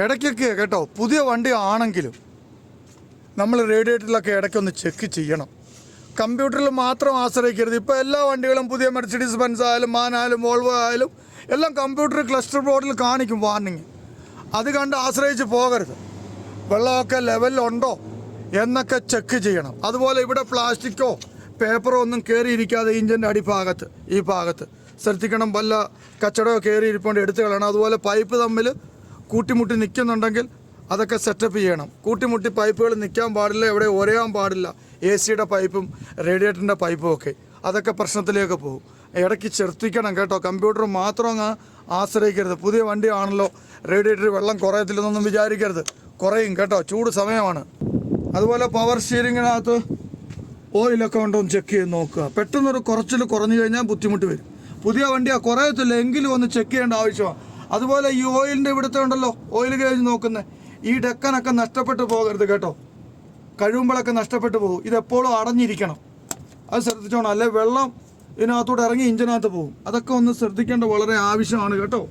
ഇടയ്ക്കൊക്കെ കേട്ടോ പുതിയ വണ്ടി ആണെങ്കിലും നമ്മൾ റേഡിയേറ്ററിലൊക്കെ ഇടയ്ക്കൊന്ന് ചെക്ക് ചെയ്യണം. കമ്പ്യൂട്ടറിൽ മാത്രം ആശ്രയിക്കരുത്. ഇപ്പോൾ എല്ലാ വണ്ടികളും പുതിയ മെർസിഡീസ് ബെൻസ് ആയാലും മാനായാലും വോൾവോ ആയാലും എല്ലാം കമ്പ്യൂട്ടർ ക്ലസ്റ്റർ ബോർഡിൽ കാണിക്കും വാർണിംഗ് അത് കണ്ട് ആശ്രയിച്ച് പോകരുത്. വെള്ളമൊക്കെ ലെവലിലുണ്ടോ എന്നൊക്കെ ചെക്ക് ചെയ്യണം. അതുപോലെ ഇവിടെ പ്ലാസ്റ്റിക്കോ പേപ്പറോ ഒന്നും കയറിയിരിക്കാതെ ഇഞ്ചിന്റെ അടിഭാഗത്ത് ഈ ഭാഗത്ത്. ശ്രദ്ധിക്കണം വല്ല കച്ചടമോ കയറിയിരിപ്പോണ്ട് എടുത്ത് കളയണം. അതുപോലെ പൈപ്പ് തമ്മിൽ കൂട്ടിമുട്ടി നിൽക്കുന്നുണ്ടെങ്കിൽ അതൊക്കെ സെറ്റപ്പ് ചെയ്യണം. കൂട്ടിമുട്ടി പൈപ്പുകൾ നിൽക്കാൻ പാടില്ല എവിടെ ഒരയാൻ പാടില്ല. എ സിയുടെ പൈപ്പും റേഡിയേറ്ററിന്റെ പൈപ്പും ഒക്കെ. അതൊക്കെ പ്രശ്നത്തിലേക്ക് പോകും. ഇടയ്ക്ക് ചെറുത്തിക്കണം കേട്ടോ. കമ്പ്യൂട്ടർ മാത്രം അങ്ങ് ആശ്രയിക്കരുത്. പുതിയ വണ്ടിയാണല്ലോ. റേഡിയേറ്റർ വെള്ളം കുറയത്തില്ലെന്നൊന്നും വിചാരിക്കരുത്. കുറയും കേട്ടോ. ചൂട് സമയമാണ്. അതുപോലെ പവർ സ്റ്റിയറിങ്ങിനകത്ത് ഓയിലൊക്കെ ഉണ്ടോ എന്ന് ചെക്ക് ചെയ്ത് നോക്കുക. പെട്ടെന്നൊരു കുറച്ചിൽ കുറഞ്ഞു കഴിഞ്ഞാൽ ബുദ്ധിമുട്ട് വരും. പുതിയ വണ്ടിയാണ് കുറയത്തില്ല. എങ്കിലും ഒന്ന് ചെക്ക് ചെയ്യേണ്ട ആവശ്യമാണ്. അതുപോലെ ഈ ഓയിലിന്റെ ഇവിടുത്തെ ഉണ്ടല്ലോ ഓയിൽ ഗേജ് നോക്കുന്നത് ഈ ഡെക്കനൊക്കെ നഷ്ടപ്പെട്ടു പോകരുത് കേട്ടോ. കഴിയുമ്പോഴൊക്കെ നഷ്ടപ്പെട്ടു പോകും. ഇതെപ്പോഴും അടഞ്ഞിരിക്കണം. അത് ശ്രദ്ധിച്ചോണം. അല്ലെ വെള്ളം ഇതിനകത്തൂടെ ഇറങ്ങി ഇഞ്ചിനകത്ത് പോകും. അതൊക്കെ ഒന്ന് ശ്രദ്ധിക്കേണ്ട വളരെ ആവശ്യമാണ് കേട്ടോ.